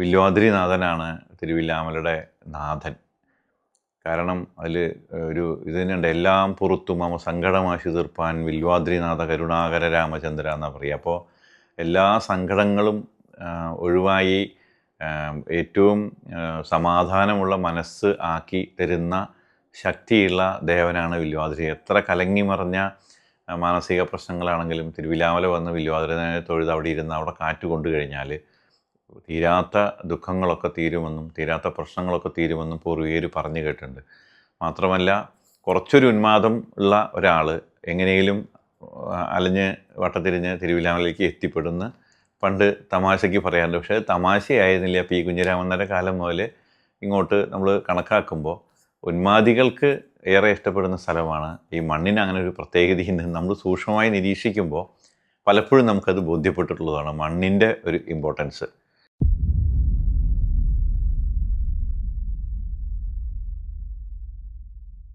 വില്വാദ്രിനാഥനാണ് തിരുവില്ലാമലയുടെ നാഥൻ. കാരണം അതിൽ ഒരു ഇത് തന്നെയുണ്ട്. എല്ലാം പുറത്തു മമ സങ്കടമാശി തീർപ്പാൻ വില്വാദ്രിനാഥ കരുണാകര രാമചന്ദ്ര എന്നാ പറയുക. അപ്പോൾ എല്ലാ സങ്കടങ്ങളും ഒഴിവായി ഏറ്റവും സമാധാനമുള്ള മനസ്സ് ആക്കി തരുന്ന ശക്തിയുള്ള ദേവനാണ് വില്വാദ്രി. എത്ര കലങ്ങി മറിഞ്ഞ മാനസിക പ്രശ്നങ്ങളാണെങ്കിലും തിരുവില്ലാമല വന്ന് വില്വാദ്രിനെ തൊഴുത് അവിടെ ഇരുന്ന് അവിടെ കാറ്റ് കൊണ്ടു കഴിഞ്ഞാൽ തീരാത്ത ദുഃഖങ്ങളൊക്കെ തീരുമെന്നും തീരാത്ത പ്രശ്നങ്ങളൊക്കെ തീരുമെന്നും പൂർവികർ പറഞ്ഞു കേട്ടിട്ടുണ്ട്. മാത്രമല്ല കുറച്ചൊരു ഉന്മാദം ഉള്ള ഒരാൾ എങ്ങനെയും അലഞ്ഞ് വട്ടത്തിരിഞ്ഞ് തിരുവില്ലാമലയിലേക്ക് എത്തിപ്പെടുന്ന പണ്ട് തമാശയ്ക്ക് പറയാറുണ്ട്. പക്ഷേ തമാശയായിരുന്നില്ല. പി കുഞ്ഞിരാമന്നരുടെ കാലം മുതൽ ഇങ്ങോട്ട് നമ്മൾ കണക്കാക്കുമ്പോൾ ഉന്മാദികൾക്ക് ഏറെ ഇഷ്ടപ്പെടുന്ന സ്ഥലമാണ് ഈ മണ്ണിന് അങ്ങനെ ഒരു പ്രത്യേകതയുണ്ട് നമ്മൾ സൂക്ഷ്മമായി നിരീക്ഷിക്കുമ്പോൾ പലപ്പോഴും നമുക്കത് ബോധ്യപ്പെട്ടിട്ടുള്ളതാണ് മണ്ണിന്റെ ഒരു ഇമ്പോർട്ടൻസ്